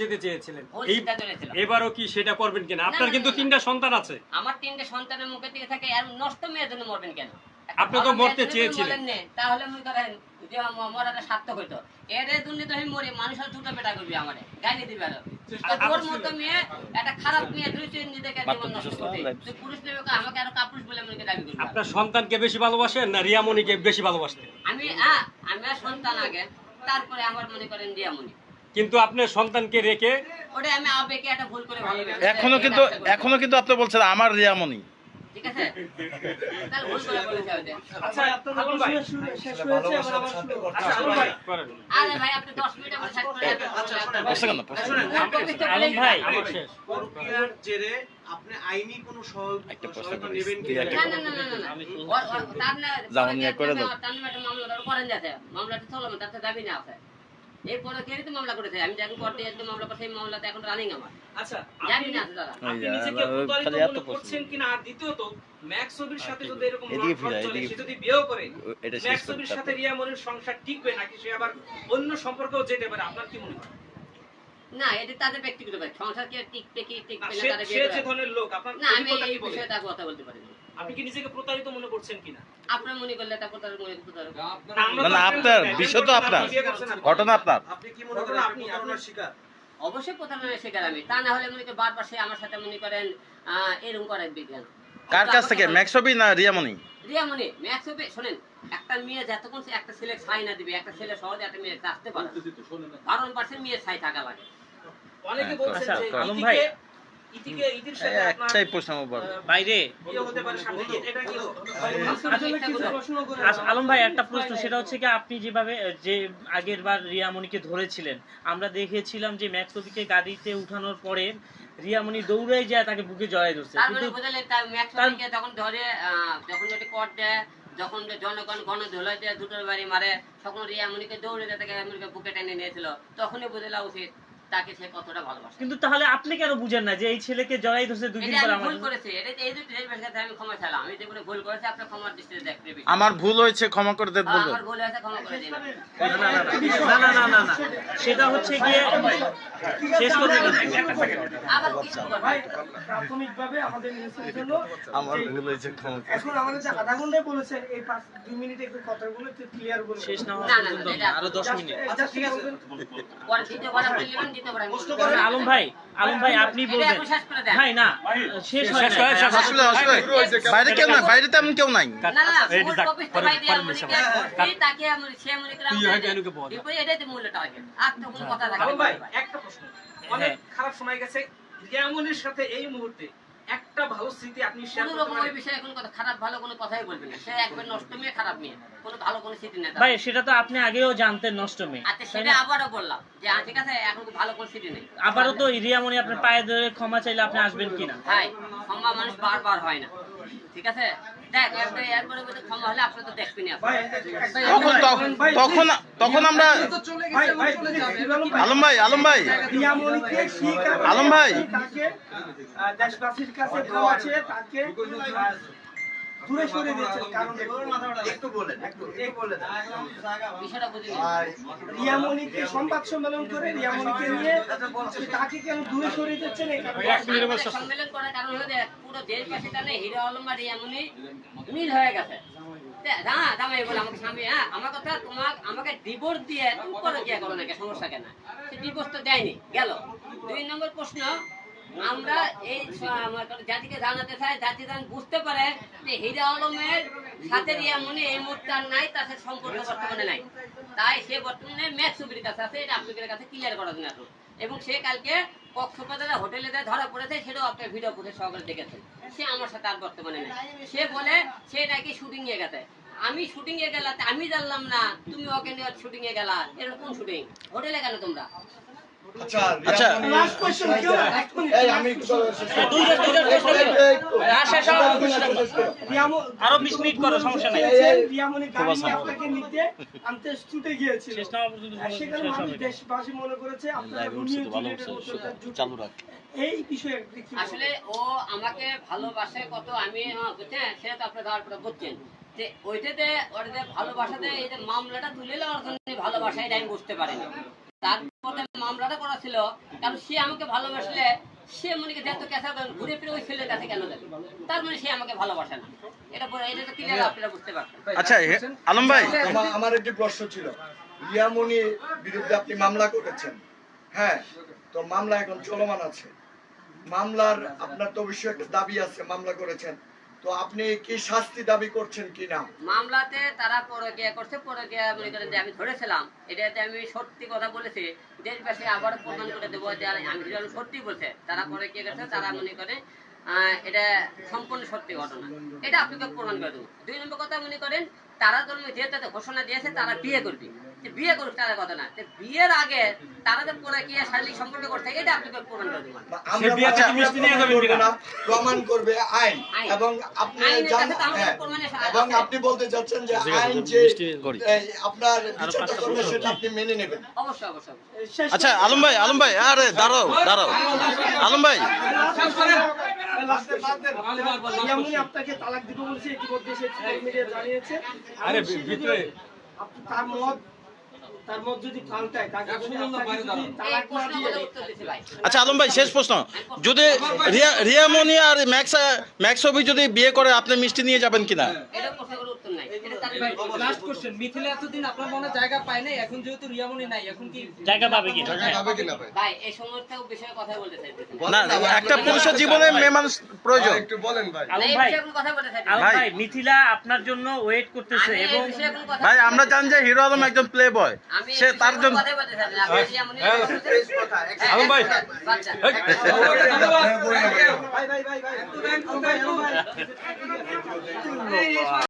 যেতে চেয়েছিলেন। এবারও কি সেটা করবেন কিনা? আপনার কিন্তু তিনটা সন্তান আছে। আমার তিনটে সন্তানের মুখে থেকে থাকে আর নষ্ট মেয়ের জন্য মরবেন কেন? আপনি তো মরতে চেয়েছিলেন। তাহলে মনে করেন যে মরাটা সার্থক হইতো। এর জন্য তো আমি মরি মানুষ আর দুটো পেটা করবি আমারে। গাইনি দিবে আর। তোর মতো মেয়ে একটা খারাপ মেয়ে দুই তিন নিজেকে জীবন নষ্ট করতে তুই পুরুষ নেবে আমাকে আরও কাপুরুষ বলে মনে দাবি করবি। আপনার সন্তানকে বেশি ভালোবাসেন না রিয়ামণিকে বেশি ভালোবাসতেন? আমি হ্যাঁ আমি সন্তান আগে তারপরে আমার মনে করেন দিয়ামণি কিন্তু আপনার সন্তানকে রেখে ওটা আমি আবেগে একটা ভুল করে ভালো এখনও কিন্তু এখনও কিন্তু আপনি বলছেন আমার রিয়ামণি। ঠিক আছে? তাহলে ভুল করে বলেছে ওদের আচ্ছা আচ্ছা হারুন ভাই। করেন। আরে ভাই আপনি 10 মিনিট আমার সাথে করে আচ্ছা, শোনেন। বসে কেন? বসে কেন? আলম ভাই আমার শেষ। প্রক্রিয়ার জেরে আপনি আইনি কোনো সহ- একটা প্রশ্ন সহায়তা করি। নেবেন দুই কিনা? একটা না না না না না না। ওর ওর তার না যাও নিয়ে করে দাও। তার নামে একটা মামলা ধরো করেন যাতে। মামলাটা চলবে তার দাবি না আছে। এরপরে কে তো মামলা করেছে? আমি যাকে করতে যাচ্ছি মামলা করছি এই মামলাতে এখন রানিং আমার। আচ্ছা জানি না দাদা। আপনি নিজেকে প্রতারিত মনে করছেন কিনা? আর দ্বিতীয়ত ম্যাক্স সাথে যদি এরকম এদিকে লটফট ফিরা, চলে, এদিকে সে যদি বিয়েও করে এটা শেষ ম্যাক্স করতে ছবির হবে। সাথে রিয়া মনির সংসার টিকবে নাকি সে আবার অন্য সম্পর্কেও যেতে পারে? আপনার কি মনে হয়? না এটা তাদের ব্যক্তিগত ব্যাপার। সংসার কি আর টিকবে কি টিকবে না তাদের সে যে ধরনের লোক আপনার না আমি এই বিষয়ে তার কথা বলতে পারি আপনি কি নিজেকে প্রতারিত মনে করছেন কিনা? আপনার মনে করলে তারপর তার মনে না, আপনার আপনার, বিষয় তো আপনার। ঘটনা আপনার। আপনি কি মনে করেন আপনি আপনি- প্রতারণার শিকার? অবশ্যই প্রতারণার শিকার আমি। তা না হলে মনে করি বারবার সে আমার সাথে মনে করেন আহ, এরকম করে বিজ্ঞান। কার কাছ থেকে? ম্যাক্সবি না রিয়ামণি? রিয়া মনে ম্যাথ হবে শোনেন একটা মেয়ে যতক্ষণ একটা ছেলে ছাই না দিবে একটা ছেলে সহজে একটা মেয়ে আসতে পারে কারণ পার্সেন্ট মেয়ে ছাই থাকা লাগে। অনেকে হ্যাঁ, বলছেন আচ্ছা, যে আলম ভাই। আলম একটা প্রশ্ন সেটা হচ্ছে কি আপনি যেভাবে যে আগের বার রিয়ামণিকে ধরেছিলেন আমরা দেখেছিলাম যে ম্যাক্সবিকে গাড়িতে উঠানোর পরে রিয়ামণি দৌড়ে যায় তাকে বুকে জড়াই ধরছে। যখন ধরে যখন কট দেয় যখন জনগণ গণ ধোলায় দুটোর বাড়ি মারে, তখন রিয়া মনিকে দৌড়ে তাকে আমেরিকা বুকে টেনে নিয়েছিল। তখনই বুঝলা উচিত। তাকে সে কতটা ভালোবাসে। কিন্তু তাহলে আপনি কেন বুঝেন না যে এই ছেলেকে জড়াই ধরছে দুদিন এটা পর আমি আমার ভুল করেছি। এটা এই দুটো জিনিসের কাছে আমি ক্ষমা চাইলাম। আমি যেগুলো ভুল করেছি আপনার ক্ষমার দৃষ্টিতে দেখতে বিষয়। আমার ভুল হয়েছে ক্ষমা করে দেন হ্যাঁ, আমার ভুল হয়েছে ক্ষমা করে দিন না না না না না না সেটা হচ্ছে গিয়ে শেষ করতে আবার কিছু। ভাই প্রাথমিকভাবে আমাদের মেসেজ হলো আমার ভুল হয়েছে ক্ষমা করে এখন আমাদের যে আধা ঘন্টায় বলেছেন এই পাঁচ দুই মিনিটে একটু কথাগুলো একটু ক্লিয়ার বলুন শেষ না হওয়া পর্যন্ত। আরও দশ মিনিট। আচ্ছা ঠিক আছে। পরে আপনি নেবেন, আলম ভাই আলম ভাই আপনি বলবেন। ভাই না শেষ হয়। আসলে আসলে বাইরে কেউ বাইরে তেমন কেউ নাই। খারাপ সময় গেছে সাথে এই মুহূর্তে একটা ভালো স্মৃতি আপনি শেয়ার করতে পারেন। বিষয়ে এখন কথা খারাপ ভালো কোনো কথাই বলবেন না। সে একবার নষ্ট মেয়ে খারাপ মেয়ে। কোনো ভালো কোনো স্মৃতি নেই ভাই সেটা তো আপনি আগেও জানতেন নষ্ট মেয়ে। আচ্ছা সেটা? আবারও বললাম যে আহ, ঠিক আছে এখন তো ভালো কোনো স্মৃতি নেই। আবারও তো রিয়ামণি আপনার পায়ে ধরে ক্ষমা চাইলে আপনি আসবেন কিনা? ভাই ক্ষমা মানুষ বারবার হয় না। ঠিক আছে? দেখ এরপরে এরপরে ক্ষমা হলে আপনি তো দেখবেনই তখন তখন তখন তখন আমরা আলম ভাই আলম ভাই। আলম ভাই। দেশবাসীর কাছে তাকে দূরে সরিয়ে দিয়েছেন কারণ একটু বলেন একটু একটু বলেন রিয়ামণিকে সংবাদ সম্মেলন করে রিয়ামণিকে নিয়ে তাকে কেন দূরে সরিয়ে দিচ্ছেন সম্মেলন করার কারণ হলো যে পুরো দেশবাসী জানে হিরো আলম আর এমনই মিল হয়ে গেছে। তে- দামাই বলে আমাকে স্বামী হ্যাঁ আমার কথা তোমার আমাকে ডিভোর্স দিয়ে তুমি করে কি করো নাকি সমস্যা কেন? সে ডিভোর্স তো দেয়নি গেল। দুই নম্বর প্রশ্ন আমরা এই জাতিকে জানাতে চাই, জাতি যেন বুঝতে পারে যে হিরা আলমের সাথে রিয়ামনি এই মুহূর্তে আর নাই, তার সম্পর্ক বর্তমানে নাই। তাই সে বর্তমানে ম্যাথ সুবির কাছে আছে, এটা আপনাদের কাছে ক্লিয়ার করার জন্য আসলো। এবং সে কালকে কক্সবাজারে হোটেলে যে ধরা পড়েছে, সেটাও আপনার ভিডিও ফুটে সকালে দেখেছেন। সে আমার সাথে আর বর্তমানে নেই। সে বলে, সে নাকি শুটিং এ গেছে। আমি শুটিং এ গেলা আমি জানলাম না, তুমি ওকে নিয়ে শুটিং এ গেলা। এরকম শুটিং হোটেলে কেন তোমরা? আরও 20 মিনিট করো, সমস্যা নাই। চেয়েছেন, রিয়ামণি গাড়ি নিয়ে আপনাকে নিতে আনতে ছুটে গিয়েছিল। শেষ না হওয়া পর্যন্ত আর সেখানে শেষ মানুষ হবে। না। দেশবাসী মনে করেছে আপনারা লাইভে রোমিও উঠছে তো ভালো জুলিয়েটের উঠছে মতো একটা যুদ্ধ। চালু রাখ। এই বিষয়ে আপনি কি বলবেন? আসলে ও আমাকে ভালোবাসে কত আমি আহ, বুঝছেন? সেটা তো আপনি ধরার পরে বুঝছেন। যে ওইটাতে যে ভালোবাসাতে এই যে মামলাটা তুলে নেওয়ার জন্য ভালোবাসা এটা আমি বুঝতে পারিনি। তারপরে মামলাটা করা ছিল কারণ সে আমাকে ভালোবাসলে সে মনে কি দেখতো কেসা ঘুরে ফিরে ওই ছেলের কাছে কেন যাবে? তার মানে সে আমাকে ভালোবাসে না। এটা এটা তো ক্লিয়ার আপনারা বুঝতে পারছেন। আচ্ছা আলম ভাই। আমার একটি প্রশ্ন ছিল। রিয়ামণির বিরুদ্ধে আপনি মামলা করেছেন। হ্যাঁ তো মামলা এখন চলমান আছে। মামলার আপনার তো অবশ্যই একটা দাবি আছে মামলা করেছেন। তো আপনি কি শাস্তি দাবি করছেন কি না মামলাতে তারা পরকিয়া করছে, পরকিয়া মনে করেন যে আমি ধরেছিলাম। এটাতে আমি সত্যি কথা বলেছি দেশ পাশে আবার প্রমাণ করে দেবো যে আমি সত্যি বলছে। তারা পরকিয়া করছে, তারা মনে করে এটা সম্পূর্ণ সত্যি ঘটনা। এটা আপনাকে প্রমাণ করে দেবো। দুই নম্বর কথা মনে করেন, তারা জন্ম যেহেতু একটা ঘোষণা দিয়েছে, তারা বিয়ে করবে। বিয়ে করুক তারা কথা না। বিয়ের আগে তারা যে পরকিয়া শারীরিক সম্পর্ক করছে এটা আপনাকে প্রমাণ করে দেবো বা সে আমরা বিয়ে থেকে মিষ্টি নিয়ে যাবেন করব না, প্রমাণ করবে আইন। এবং আপনি হ্যাঁ, এবং আপনি বলতে চাচ্ছেন যে আইন যে আপনার বিচারটা করবে সেটা আপনি মেনে নেবেন। অবশ্যই অবশ্যই। আচ্ছা আলম ভাই আলম ভাই আরে দাঁড়াও দাঁড়াও। আলম ভাই। আপনাকে তালাক দিতে বলেছে ইতিমধ্যে সে জানিয়েছে। আরে ভিতরে আপনি তার মত তার যদি পাল্টায় তাকে তালাক না দিয়ে আচ্ছা আলম ভাই শেষ প্রশ্ন। যদি রিয়া রিয়ামণি আর ম্যাক্স ম্যাক্সবি যদি বিয়ে করে আপনি মিষ্টি নিয়ে যাবেন কিনা? এটা নাই। এটা তার লাস্ট কোশ্চেন মিথিলা এতদিন আপনার মনে জায়গা পায় নাই? এখন যেহেতু রিয়ামনি নাই এখন কি জায়গা পাবে কি? ভাই এই সমস্ত বিষয়ে কথা বলতে চাইতেছি না একটা পুরুষের জীবনে মেয়ে মানুষ প্রয়োজন। ভাই। কথা বলতে ভাই। মিথিলা আপনার জন্য ওয়েট করতেছে এবং ভাই আমরা জানি যে হিরো আলম একজন প্লে বয় সে তার জন্য কথাই বলতে চাই আপনি যেমনই। আলম ভাই। ভাই ভাই ভাই ভাই।